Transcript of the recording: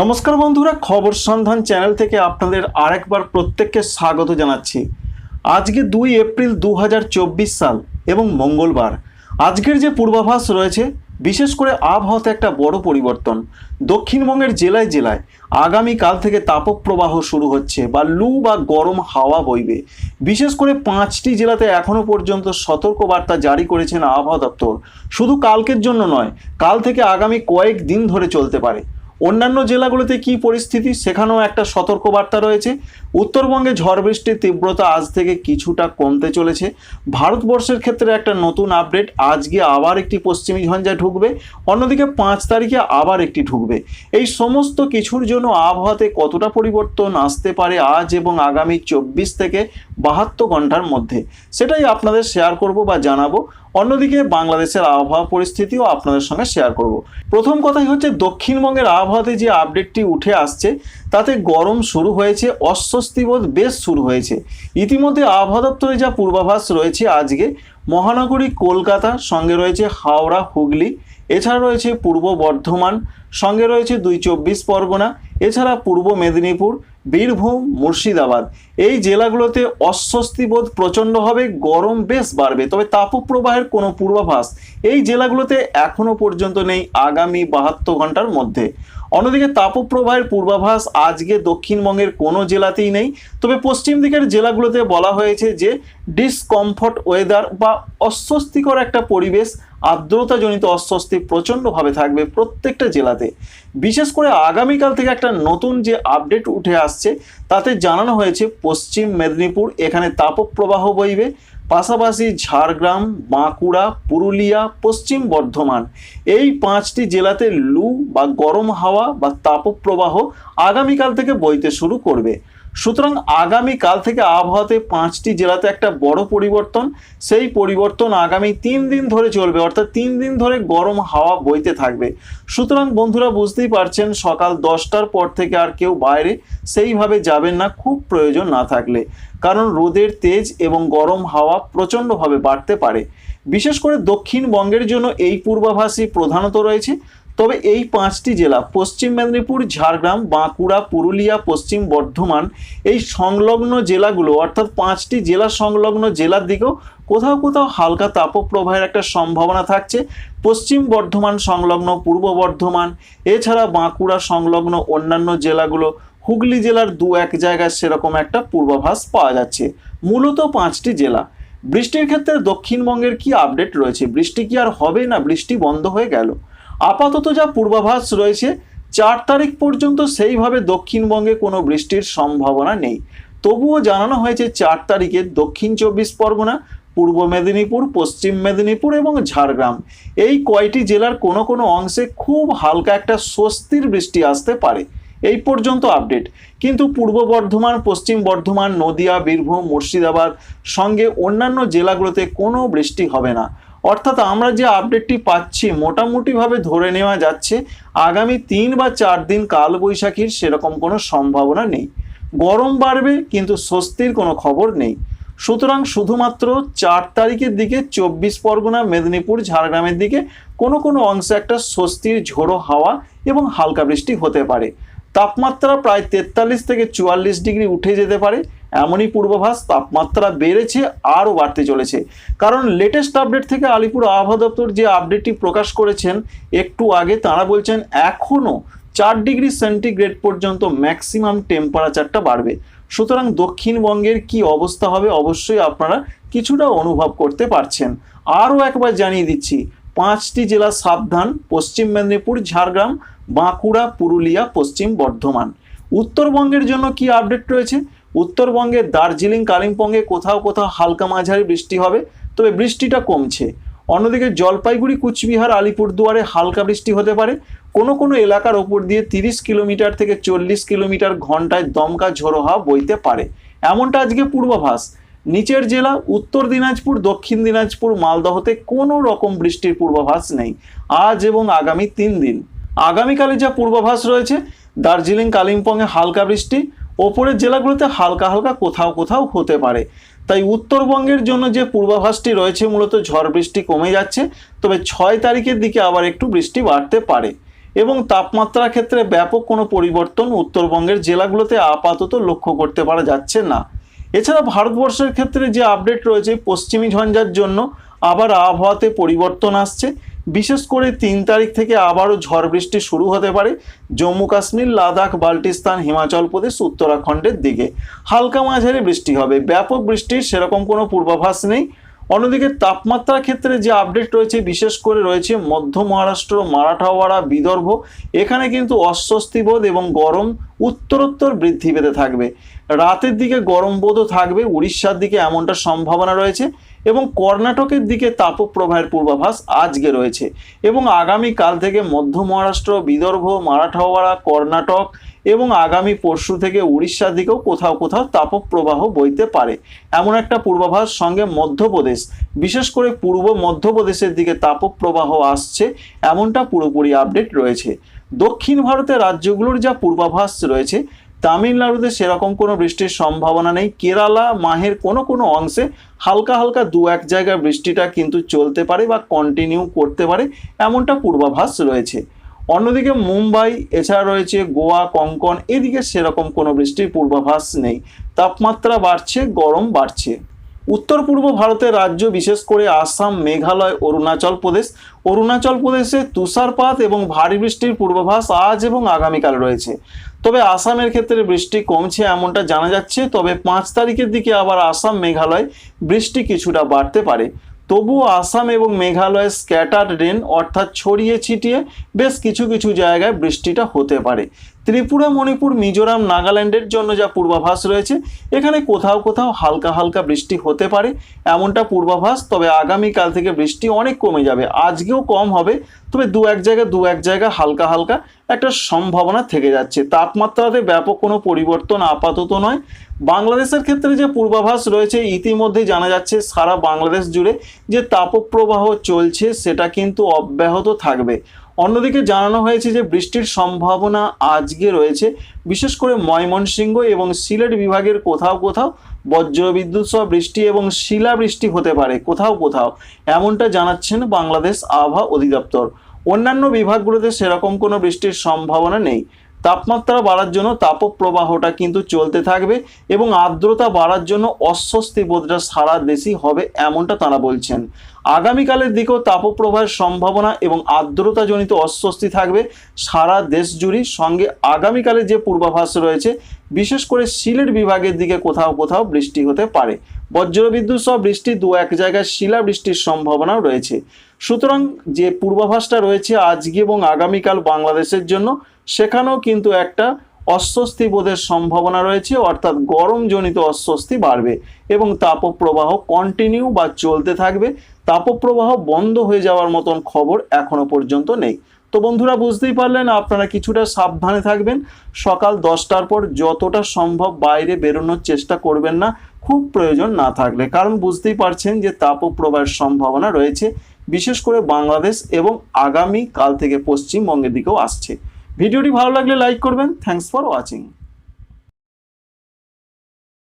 নমস্কার বন্ধুরা, খবর সন্ধান চ্যানেল থেকে আপনাদের আরেকবার প্রত্যেককে স্বাগত জানাচ্ছি। আজকে দুই এপ্রিল দু হাজার চব্বিশ সাল এবং মঙ্গলবার। আজকের যে পূর্বাভাস রয়েছে, বিশেষ করে আবহাওয়াতে একটা বড় পরিবর্তন। দক্ষিণবঙ্গের জেলায় জেলায় আগামীকাল থেকে তাপপ্রবাহ শুরু হচ্ছে বা লু বা গরম হাওয়া বইবে। বিশেষ করে পাঁচটি জেলাতে এখনও পর্যন্ত সতর্কবার্তা জারি করেছেন আবহাওয়া দপ্তর। শুধু কালকের জন্য নয়, কাল থেকে আগামী কয়েক দিন ধরে চলতে পারে। অন্যান্য জেলাগুলোতে কি পরিস্থিতি? সেখানেও একটা সতর্কবার্তা রয়েছে। উত্তরবঙ্গে ঝড় বৃষ্টির তীব্রতা আজ থেকে কিছুটা কমতে চলেছে। ভারতবর্ষের ক্ষেত্রে একটা নতুন আপডেট, আজকে আবার একটি পশ্চিমী ঝঞ্ঝা ঢুকবে। অন্যদিকে পাঁচ তারিখে আবার একটি ঢুকবে। এই সমস্ত কিছুর জন্য আবহাওয়াতে কতটা পরিবর্তন আসতে পারে আজ এবং আগামী চব্বিশ থেকে বাহাত্তর ঘণ্টার মধ্যে? সেটাই আপনাদের শেয়ার করব বা জানাব। অন্যদিকে বাংলাদেশের আবহাওয়া পরিস্থিতিও আপনাদের সঙ্গে শেয়ার করব। প্রথম কথাই হচ্ছে, দক্ষিণবঙ্গের আবহাওয়াতে যে আপডেটটি উঠে আসছে, তাতে গরম শুরু হয়েছে, অস্বস্তিবোধ বেশ শুরু হয়েছে। ইতিমধ্যে আবহাওয়া দপ্তরে যা পূর্বাভাস রয়েছে আজকে, মহানগরী কলকাতা, সঙ্গে রয়েছে হাওড়া, হুগলি, এছাড়া রয়েছে পূর্ব বর্ধমান, সঙ্গে রয়েছে দুই চব্বিশ পরগনা, এছাড়া পূর্ব মেদিনীপুর বীরভূম, মুর্শিদাবাদ। এই জেলাগুলোতে অস্বস্তিবোধ প্রচণ্ড হবে, গরম বেশ বাড়বে। তবে তাপপ্রবাহের কোনো পূর্বাভাস এই জেলাগুলোতে এখনও পর্যন্ত নেই আগামী বাহাত্তর ঘণ্টার মধ্যে। অন্যদিকে তাপপ্রবাহের পূর্বাভাস আজকে দক্ষিণবঙ্গের কোনো জেলাতেই নেই। তবে পশ্চিম দিকের জেলাগুলোতে বলা হয়েছে যে ডিসকমফর্ট ওয়েদার বা অস্বস্তিকর একটা পরিবেশ আর্দ্রতাজনিত অস্বস্তি প্রচণ্ডভাবে থাকবে প্রত্যেকটা জেলাতে। বিশেষ করে আগামীকাল থেকে একটা নতুন যে আপডেট উঠে আসছে, তাতে জানানো হয়েছে পশ্চিম মেদিনীপুর, এখানে তাপপ্রবাহ বইবে। পাশাপাশি ঝাড়গ্রাম, বাঁকুড়া, পুরুলিয়া, পশ্চিম বর্ধমান। এই পাঁচটি জেলাতে লু বা গরম হাওয়া বা তাপপ্রবাহ আগামীকাল থেকে বইতে শুরু করবে। সুতরাং আগামীকাল থেকে আবহাওয়াতে পাঁচটি জেলাতে একটা বড় পরিবর্তন। সেই পরিবর্তন আগামী তিন দিন ধরে চলবে, অর্থাৎ তিন দিন ধরে গরম হাওয়া বইতে থাকবে। সুতরাং বন্ধুরা বুঝতেই পারছেন, সকাল দশটার পর থেকে আর কেউ বাইরে সেইভাবে যাবেন না, খুব প্রয়োজন না থাকলে। কারণ রোদের তেজ এবং গরম হাওয়া প্রচণ্ডভাবে বাড়তে পারে। বিশেষ করে দক্ষিণবঙ্গের জন্য এই পূর্বাভাসই প্রধানত রয়েছে। তবে এই পাঁচটি জেলা, পশ্চিম মেদিনীপুর, ঝাড়গ্রাম, বাঁকুড়া, পুরুলিয়া, পশ্চিম বর্ধমান, এই সংলগ্ন জেলাগুলো, অর্থাৎ পাঁচটি জেলা সংলগ্ন জেলার দিকেও কোথাও কোথাও হালকা তাপপ্রবাহের একটা সম্ভাবনা থাকছে। পশ্চিম বর্ধমান সংলগ্ন, পূর্ব বর্ধমান, এছাড়া বাঁকুড়া সংলগ্ন অন্যান্য জেলাগুলো, হুগলি জেলার দু এক জায়গায় সেরকম একটা পূর্বাভাস পাওয়া যাচ্ছে। মূলত পাঁচটি জেলা। বৃষ্টির ক্ষেত্রে দক্ষিণবঙ্গের কি আপডেট রয়েছে? বৃষ্টি কি আর হবে না? বৃষ্টি বন্ধ হয়ে গেল। আপাতত যা পূর্বাভাস রয়েছে, চার তারিখ পর্যন্ত সেইভাবে দক্ষিণবঙ্গে কোনো বৃষ্টির সম্ভাবনা নেই। তবুও জানানো হয়েছে চার তারিখে দক্ষিণ চব্বিশ পরগনা, পূর্ব মেদিনীপুর, পশ্চিম মেদিনীপুর এবং ঝাড়গ্রাম। এই কয়টি জেলার কোনো কোনো অংশে খুব হালকা একটা স্বস্তির বৃষ্টি আসতে পারে। এই পর্যন্ত আপডেট। কিন্তু পূর্ব বর্ধমান, পশ্চিম বর্ধমান, নদিয়া, বীরভূম, মুর্শিদাবাদ সঙ্গে অন্যান্য জেলাগুলোতে কোনো বৃষ্টি হবে না। অর্থাৎ আমরা যে আপডেটটি পাচ্ছি, মোটামুটিভাবে ধরে নেওয়া যাচ্ছে, আগামী তিন বা চার দিন কালবৈশাখীর সেরকম কোনো সম্ভাবনা নেই। গরম বাড়বে, কিন্তু স্বস্তির কোনো খবর নেই। সুতরাং শুধুমাত্র চার তারিখের দিকে চব্বিশ পরগনা, মেদিনীপুর, ঝাড়গ্রামের দিকে কোনো কোনো অংশে একটা স্বস্তির ঝোড়ো হাওয়া এবং হালকা বৃষ্টি হতে পারে। তাপমাত্রা প্রায় তেতাল্লিশ থেকে চুয়াল্লিশ ডিগ্রি উঠে যেতে পারে। এমনই পূর্বাভাস, তাপমাত্রা বেড়েছে, আরও বাড়তে চলেছে। কারণ লেটেস্ট আপডেট থেকে আলিপুর আবহাওয়া দপ্তর যে আপডেটটি প্রকাশ করেছেন, একটু আগে তারা বলছেন এখনও চার ডিগ্রি সেন্টিগ্রেড পর্যন্ত ম্যাক্সিমাম টেম্পারেচারটা বাড়বে। সুতরাং দক্ষিণবঙ্গের কি অবস্থা হবে, অবশ্যই আপনারা কিছুটা অনুভব করতে পারছেন। আরও একবার জানিয়ে দিচ্ছি, পাঁচটি জেলা সাবধান, পশ্চিম মেদিনীপুর, ঝাড়গ্রাম, বাঁকুড়া, পুরুলিয়া, পশ্চিম বর্ধমান। উত্তরবঙ্গের জন্য কি আপডেট রয়েছে? উত্তরবঙ্গে দার্জিলিং, কালিম্পংয়ে কোথাও কোথাও হালকা মাঝারি বৃষ্টি হবে, তবে বৃষ্টিটা কমছে। অন্যদিকে জলপাইগুড়ি, কুচবিহার, আলিপুরদুয়ারে হালকা বৃষ্টি হতে পারে। কোনো কোনো এলাকার ওপর দিয়ে তিরিশ কিলোমিটার থেকে চল্লিশ কিলোমিটার ঘন্টায় দমকা ঝোড়ো হাওয়া বইতে পারে। এমনটা আজকে পূর্বাভাস। নিচের জেলা, উত্তর দিনাজপুর, দক্ষিণ দিনাজপুর, মালদহতে কোনো রকম বৃষ্টির পূর্বাভাস নেই। আজ এবং আগামী তিন দিন। আগামীকালে যা পূর্বাভাস রয়েছে, দার্জিলিং, কালিম্পংয়ে হালকা বৃষ্টি ওপরের জেলাগুলোতে হালকা হালকা কোথাও কোথাও হতে পারে। তাই উত্তরবঙ্গের জন্য যে পূর্বাভাসটি রয়েছে মূলত ঝড় বৃষ্টি কমে যাচ্ছে, তবে ছয় তারিখের দিকে আবার একটু বৃষ্টি বাড়তে পারে এবং তাপমাত্রার ক্ষেত্রে ব্যাপক কোনো পরিবর্তন উত্তরবঙ্গের জেলাগুলোতে আপাতত লক্ষ্য করতে পারা যাচ্ছে না। এছাড়া ভারতবর্ষের ক্ষেত্রে যে আপডেট রয়েছে, পশ্চিমী ঝঞ্ঝার জন্য আবার আবহাওয়াতে পরিবর্তন আসছে। বিশেষ করে তিন তারিখ থেকে আবারও ঝড় বৃষ্টি শুরু হতে পারে। জম্মু কাশ্মীর, লাদাখ, বাল্টিস্তান, হিমাচল প্রদেশ, উত্তরাখণ্ডের দিকে। হালকা মাঝারি বৃষ্টি হবে। ব্যাপক বৃষ্টির সেরকম কোনো পূর্বাভাস নেই। অন্যদিকে তাপমাত্রার ক্ষেত্রে যে আপডেট রয়েছে, বিশেষ করে রয়েছে মধ্য মহারাষ্ট্র, মারাঠাওয়াড়া, বিদর্ভ। এখানে কিন্তু অস্বস্তিবোধ এবং গরম উত্তরোত্তর বৃদ্ধি পেতে থাকবে। রাতের দিকে গরম বোধও থাকবে। উড়িষ্যার দিকে এমনটা সম্ভাবনা রয়েছে। এবং কর্ণাটকের দিকে তাপপ্রবাহের পূর্বাভাস আজকে রয়েছে। এবং আগামী কাল থেকে মধ্য মহারাষ্ট্র, বিদর্ভ, মারাঠাওয়াড়া, কর্ণাটক এবং আগামী পরশু থেকে উড়িষ্যার দিকেও কোথাও কোথাও তাপপ্রবাহ বইতে পারে। এমন একটা পূর্বাভাস সঙ্গে মধ্যপ্রদেশ। বিশেষ করে পূর্ব মধ্যপ্রদেশের দিকে তাপপ্রবাহ আসছে, এমনটা পুরোপুরি আপডেট রয়েছে। দক্ষিণ ভারতের রাজ্যগুলোর যা পূর্বাভাস রয়েছে তামিলনাড়ুতে সেরকম কোনো বৃষ্টির সম্ভাবনা নেই। কেরালা, মাহের কোনো কোনো অংশে হালকা হালকা দু এক জায়গায় বৃষ্টিটা কিন্তু চলতে পারে বা কন্টিনিউ করতে পারে, এমনটা পূর্বাভাস রয়েছে। অন্যদিকে মুম্বাই, এছাড়া রয়েছে গোয়া, কঙ্কন, এদিকে সেরকম কোনো বৃষ্টির পূর্বাভাস নেই। তাপমাত্রা বাড়ছে, গরম বাড়ছে। উত্তর পূর্ব ভারতের রাজ্য, বিশেষ করে আসাম, মেঘালয়, অরুণাচল প্রদেশ। অরুণাচল প্রদেশে তুষারপাত এবং ভারী বৃষ্টির পূর্বাভাস আজ এবং আগামীকাল রয়েছে। তবে আসামের ক্ষেত্রে বৃষ্টি কমছে এমনটা জানা যাচ্ছে, তবে পাঁচ তারিখের দিকে আবার আসাম মেঘালয় বৃষ্টি কিছুটা বাড়তে পারে। তবুও আসাম এবং মেঘালয়ে স্ক্যাটার্ড রেন অর্থাৎ ছড়িয়ে ছিটিয়ে বেশ কিছু কিছু জায়গায় বৃষ্টিটা হতে পারে। ত্রিপুরা, মণিপুর, মিজোরাম, নাগাল্যান্ডের জন্য যা পূর্বাভাস রয়েছে, এখানে কোথাও কোথাও হালকা হালকা বৃষ্টি হতে পারে। এমনটা পূর্বাভাস, তবে আগামীকাল থেকে বৃষ্টি অনেক কমে যাবে। আজকেও কম হবে, তবে দু এক জায়গায় দু এক জায়গায় হালকা হালকা একটা সম্ভাবনা থেকে যাচ্ছে। তাপমাত্রাতে ব্যাপক কোনো পরিবর্তন আপাতত নয়। বাংলাদেশের ক্ষেত্রে যে পূর্বাভাস রয়েছে ইতিমধ্যে জানা যাচ্ছে সারা বাংলাদেশ জুড়ে যে তাপপ্রবাহ চলছে, সেটা কিন্তু অব্যাহত থাকবে। অন্যদিকে জানানো হয়েছে যে বৃষ্টির সম্ভাবনা আজকে রয়েছে। বিশেষ করে ময়মনসিংহ এবং সিলেট বিভাগের কোথাও কোথাও বজ্রবিদ্যুৎ সহ বৃষ্টি এবং শিলাবৃষ্টি হতে পারে, কোথাও কোথাও। এমনটা জানাচ্ছেন বাংলাদেশ আবহাওয়া অধিদপ্তর। অন্যান্য বিভাগগুলোতে সেরকম কোনো বৃষ্টির সম্ভাবনা নেই। তাপমাত্রা বাড়ার জন্য তাপপ্রবাহটা কিন্তু চলতে থাকবে এবং আর্দ্রতা বাড়ার জন্য অস্বস্তি বোধটা সারা দেশই হবে এমনটা তারা বলছেন। আগামীকালের দিকেও তাপপ্রবাহের সম্ভাবনা এবং আর্দ্রতাজনিত অস্বস্তি থাকবে সারা দেশ জুড়ে। সঙ্গে আগামীকালের যে পূর্বাভাস রয়েছে, বিশেষ করে সিলেট বিভাগের দিকে কোথাও কোথাও বৃষ্টি হতে পারে। বজ্রবিদ্যুৎ সহ বৃষ্টি দু এক জায়গায় শিলা বৃষ্টির সম্ভাবনাও রয়েছে। সুতরাং যে পূর্বাভাসটা রয়েছে আজকে এবং আগামীকাল বাংলাদেশের জন্য সেখানেও কিন্তু একটা অস্বস্তি বোধের সম্ভাবনা রয়েছে, অর্থাৎ গরমজনিত অস্বস্তি বাড়বে এবং তাপপ্রবাহ কন্টিনিউ বা চলতে থাকবে। তাপপ্রবাহ বন্ধ হয়ে যাওয়ার মতন খবর এখনও পর্যন্ত নেই। তো বন্ধুরা, বুঝতেই পারলেন আপনারা কিছুটা সাবধানে থাকবেন। সকাল দশটার পর যতটা সম্ভব বাইরে বেরোনোর চেষ্টা করবেন না, খুব প্রয়োজন না থাকলে। কারণ বুঝতেই পারছেন যে তাপপ্রবাহের সম্ভাবনা রয়েছে। বিশেষ করে বাংলাদেশ এবং আগামী কাল থেকে পশ্চিমবঙ্গের দিকেও আসছে। ভিডিওটি ভালো লাগলে লাইক করবেন. Thanks for watching